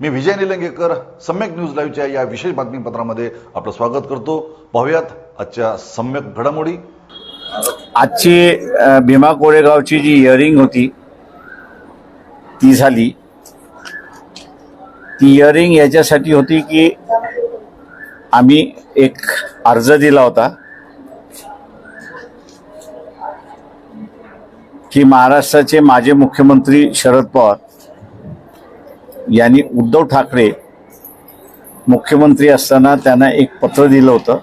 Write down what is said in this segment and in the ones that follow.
मी Vijay Nilangekar Samyak news लाईव्हच्या या विशेष बातमीपत्रामध्ये आपलं स्वागत करतो. पाहूयात आजच्या सम्यक घडामोडी. आजची भीमा कोरेगावची जी इयरिंग होती ती झाली. ती इयरिंग याच्यासाठी होती की आम्ही एक अर्ज दिला होता की महाराष्ट्राचे माजी मुख्यमंत्री शरद पवार यांनी उद्धव ठाकरे मुख्यमंत्री असताना त्यांना एक पत्र दिलं होतं.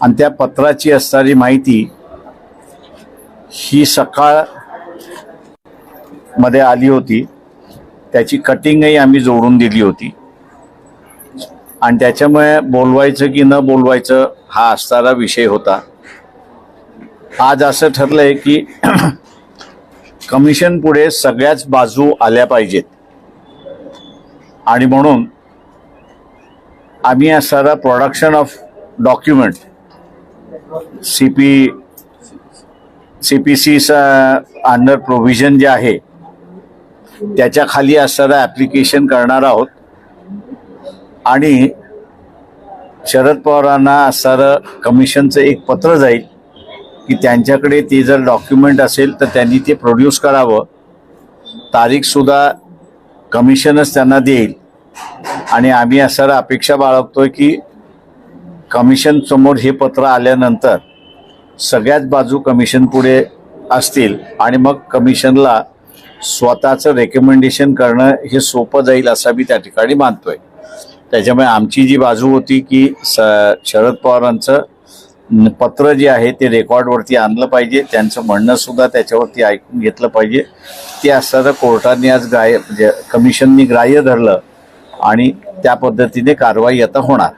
आणि त्या पत्राची असणारी माहिती ही सकाळमध्ये आली होती. त्याची कटिंगही आम्ही जोडून दिली होती. आणि त्याच्यामुळे बोलवायचं की न बोलवायचं हा असणारा विषय होता. आज असं ठरलंय की कमिशन पुढे सगळ्याच बाजू आल्या पाहिजेत. आणि म्हणून आम्ही असणारा production of document C P C P सीचा अंडर प्रोव्हिजन जे आहे त्याच्याखाली असणारं ॲप्लिकेशन करणार आहोत. आणि शरद पवारांना असणारं कमिशनचं एक पत्र जाईल. की त्यांच्याकडे ते जर डॉक्युमेंट असेल तर त्यांनी ते प्रोड्यूस करावं. तारीखसुद्धा कमिशनच त्यांना देईल. आणि आम्ही असं अपेक्षा बाळगतोय की कमिशन समोर हे पत्र आल्यानंतर सगळ्याच बाजू कमिशन पुढे असतील आणि मग कमिशनला स्वतःचं रेकमेंडेशन करणं हे सोपं जाईल असं मी त्या ठिकाणी मानतोय. त्याच्यामुळे आमची जी बाजू होती की स शरद पवारांचं पत्र जे आहे ते रेकॉर्डवरती आणलं पाहिजे. त्यांचं म्हणणं सुद्धा त्याच्यावरती ऐकून घेतलं पाहिजे. ते असताना कोर्टाने आज ग्राह्य म्हणजे कमिशननी ग्राह्य धरलं आणि त्या पद्धतीने कारवाई आता होणार.